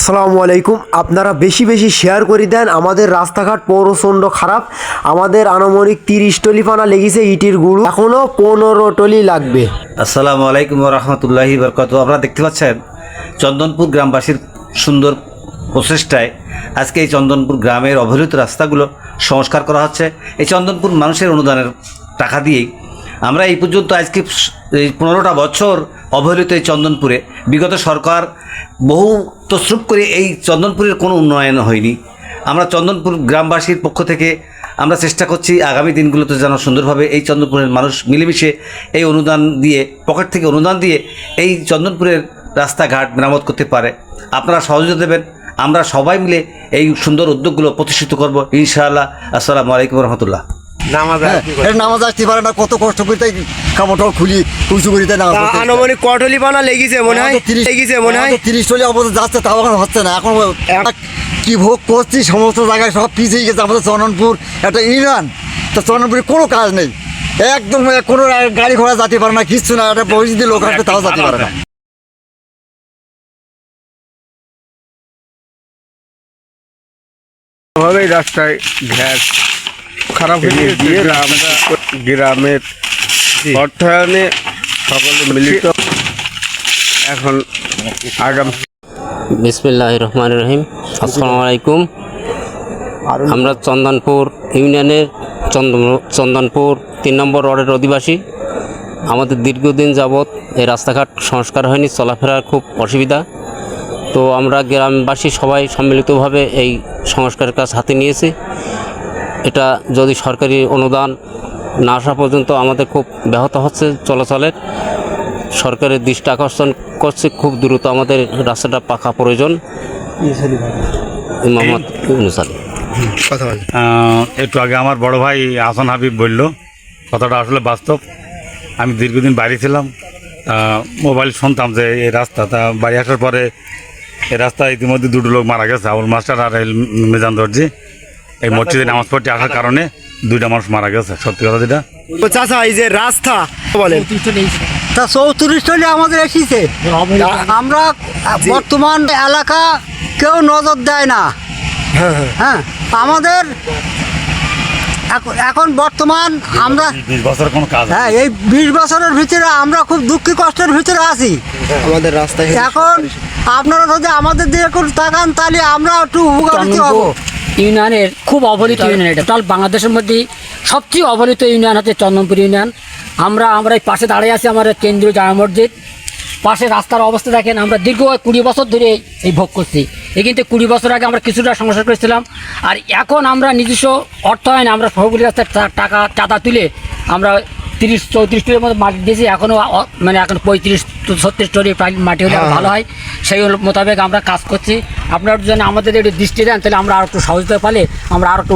আসসালামু আলাইকুম। আপনারা বেশি বেশি শেয়ার করে দেন। আমাদের রাস্তাঘাট পৌরচণ্ড খারাপ। আমাদের আনুমানিক তিরিশ টলি পানা লেগেছে ইটির গুঁড়ো। এখনও পনেরো টলি লাগবে। আসসালামু আলাইকুম রহমতুল্লাহি বরকত আপনারা দেখতে পাচ্ছেন চন্দনপুর গ্রামবাসীর সুন্দর প্রচেষ্টায় আজকে এই চন্দনপুর গ্রামের অবহেলিত রাস্তাগুলো সংস্কার করা হচ্ছে। এই চন্দনপুর মানুষের অনুদানের টাকা দিয়েই আমরা এই পর্যন্ত আজকে এই পনেরোটা বছর অবহেলিত এই চন্দনপুরে। বিগত সরকার বহু তসরুপ করে এই চন্দনপুরের কোনো উন্নয়ন হয়নি। আমরা চন্দনপুর গ্রামবাসীর পক্ষ থেকে আমরা চেষ্টা করছি আগামী দিনগুলোতে যেন সুন্দরভাবে এই চন্দনপুরের মানুষ মিলেমিশে এই অনুদান দিয়ে, পকেট থেকে অনুদান দিয়ে এই চন্দনপুরের রাস্তাঘাট মেরামত করতে পারে। আপনারা সহযোগিতা দেবেন। আমরা সবাই মিলে এই সুন্দর উদ্যোগগুলো প্রতিষ্ঠিত করব। ইনশাআল্লাহ। আসসালামু আলাইকুম রহমতুল্লাহ। নামাজ আসতে পারে না কত কষ্ট করে তাই কাপড়টাও খুলি উঁচু করি তাই নামাজ হয়। আনুমানিক কটলি লেগেছে মনে হয় লেগেছে মনে হয়। তিরিশ চলে অবস্থা যাচ্ছে তাও এখন হচ্ছে না। এখন একটা কি ভোগ করছি সমস্ত জায়গায় সব পিছিয়ে গেছে আমাদের চন্দনপুর একটা ইরান। তা চন্দনপুরে কোনো কাজ নেই। একদম কোনো গাড়ি ঘোড়া যেতে পারে না কিচ্ছু না একটা পরিস্থিতি লোক আসবে তাও যেতে পারে না। ভাবেই রাস্তায় গ্যাস খারাপ হয়ে গিয়ে আমরা গ্রামের অর্থায়নে সকলে মিলিত। এখন আগামী বিসমিল্লাহ রহমান রহিম। আসসালামু আলাইকুম। আমরা চন্দনপুর ইউনিয়নের চন্দন চন্দনপুর তিন নম্বর ওয়ার্ডের অধিবাসী। আমাদের দীর্ঘদিন যাবৎ এই রাস্তাঘাট সংস্কার হয়নি চলাফেরার খুব অসুবিধা। তো আমরা গ্রামবাসী সবাই সম্মিলিতভাবে এই সংস্কারের কাজ হাতে নিয়েছি। এটা যদি সরকারি অনুদান না আসা পর্যন্ত আমাদের খুব ব্যাহত হচ্ছে চলাচলের। সরকারের দৃষ্টি আকর্ষণ করছে খুব দ্রুত আমাদের রাস্তাটা পাকা প্রয়োজন। মোহাম্মদ ইউনুস আলী একটু আগে আমার বড় ভাই হাসান হাবিব বলল কথাটা আসলে বাস্তব। আমি দীর্ঘদিন বাইরে ছিলাম মোবাইল শুনতাম যে এই রাস্তা তা বাড়ি আসার পরে এই রাস্তায় ইতিমধ্যে দুটো লোক মারা গেছে আবুল মাস্টার আর মেজান দর্জি। এই মসজিদে নামাজ পড়তে আসার কারণে দুইটা মানুষ মারা গেছে সত্যি কথা যেটা? তো চাচা এই যে রাস্তা বলেন? তা চৌত্রিশ টলি আমাদের এসেছে। আমরা বর্তমান এলাকা কেউ নজর দেয় না। হ্যাঁ আমাদের এখন- এখন বর্তমান আমরা বিশ বছরের কোনো কাজ হ্যাঁ এই বিশ বছরের ভিতরে আমরা খুব দুঃখী কষ্টের ভিতরে আছি। আমাদের রাস্তায় এখন আপনারা যদি আমাদের দিকে একটু তাকান তাহলে আমরা একটু উপকারিত হব। ইউনিয়নের খুব অবহেলিত ইউনিয়ন এটা। টোটাল বাংলাদেশের মধ্যে সবচেয়ে অবহেলিত ইউনিয়ন হচ্ছে চন্দনপুর ইউনিয়ন। আমরা আমরা এই পাশে দাঁড়িয়ে আছি আমাদের কেন্দ্রীয় জামা মসজিদ। পাশে রাস্তার অবস্থা দেখেন আমরা দীর্ঘ কুড়ি বছর ধরে এই ভোগ করছি। এই কিন্তু কুড়ি বছর আগে আমরা কিছুটা সমস্যা করেছিলাম। আর এখন আমরা নিজস্ব অর্থায়নে আমরা রাস্তার টা- টাকা চাঁদা তুলে আমরা তিরিশ চৌত্রিশ টনের মতো মাটি দিয়েছি এখনও মানে এখন পঁয়ত্রিশ ছত্রিশ টোরি প্রায় মাটি হলে ভালো হয়। সেই মোতাবেক আমরা কাজ করছি। আপনার যেন আমাদের একটু দৃষ্টি দেন তাহলে আমরা আরও একটু সহজতা পালে আমরা আরও একটু